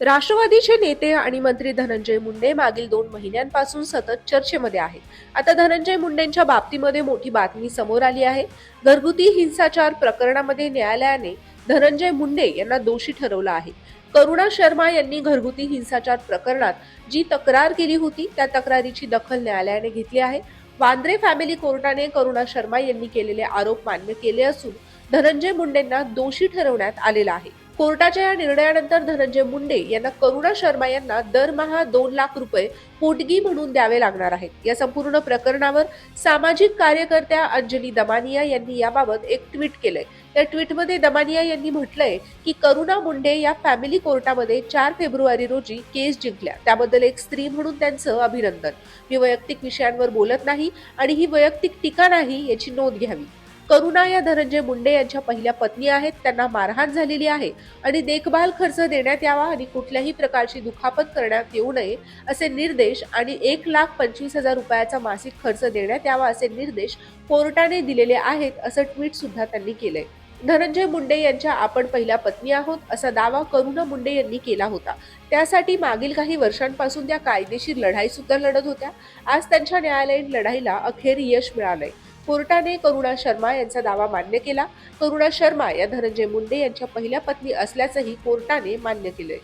राष्ट्रवादीचे नेते आणि मंत्री धनंजय मुंडे मागील दोन महिन्यांपासून सतत चर्चेमध्ये आहेत. आता धनंजय मुंडेंच्या बाबतीमध्ये मोठी बातमी समोर आली आहे. घरगुती हिंसाचार प्रकरणामध्ये न्यायालयाने धनंजय मुंडे यांना दोषी ठरवलं आहे. करुणा शर्मा यांनी घरगुती हिंसाचार प्रकरणात जी तक्रार केली होती त्या तक्रारीची दखल न्यायालयाने घेतली आहे. वांद्रे फॅमिली कोर्टाने करुणा शर्मा यांनी केलेले आरोप मान्य केले असून धनंजय मुंडेंना दोषी ठरवण्यात आलेला आहे. कोर्टाच्या या निर्णयानंतर धनंजय मुंडे यांना करुणा शर्मा यांना दरमहा दोन लाख रुपये पोटगी म्हणून द्यावे लागणार आहेत. या संपूर्ण प्रकरणावर सामाजिक कार्यकर्त्या अंजली दमानिया यांनी याबाबत एक ट्विट केलंय. या ट्विटमध्ये दमानिया यांनी म्हटलंय की करुणा मुंडे या फॅमिली कोर्टामध्ये चार फेब्रुवारी रोजी केस जिंकल्या. त्याबद्दल एक स्त्री म्हणून त्यांचं अभिनंदन. मी वैयक्तिक विषयांवर बोलत नाही आणि ही वैयक्तिक टीका नाही याची नोंद घ्यावी. करुणा या धनंजय मुंडे यांच्या पहिल्या पत्नी आहेत. त्यांना मारहाण झालेली आहे आणि देखभाल खर्च देण्यात यावा आणि कुठल्याही प्रकारची दुखापत करण्यात येऊ नये असे निर्देश आणि एक लाख पंचवीस हजार रुपयाचा मासिक खर्च देण्यात यावा असे निर्देश कोर्टाने दिलेले आहेत असं ट्विट सुद्धा त्यांनी केलंय. धनंजय मुंडे यांच्या आपण पहिल्या पत्नी आहोत असा दावा करुणा मुंडे यांनी केला होता. त्यासाठी मागील काही वर्षांपासून त्या कायदेशीर लढाई सुद्धा लढत होत्या. आज त्यांच्या न्यायालयीन लढाईला अखेर यश मिळालंय. कोर्टाने करुणा शर्मा यांचा दावा मान्य केला. करुणा शर्मा या धनंजय मुंडे यांच्या पहिल्या पत्नी असल्याचंही कोर्टाने मान्य केलंय.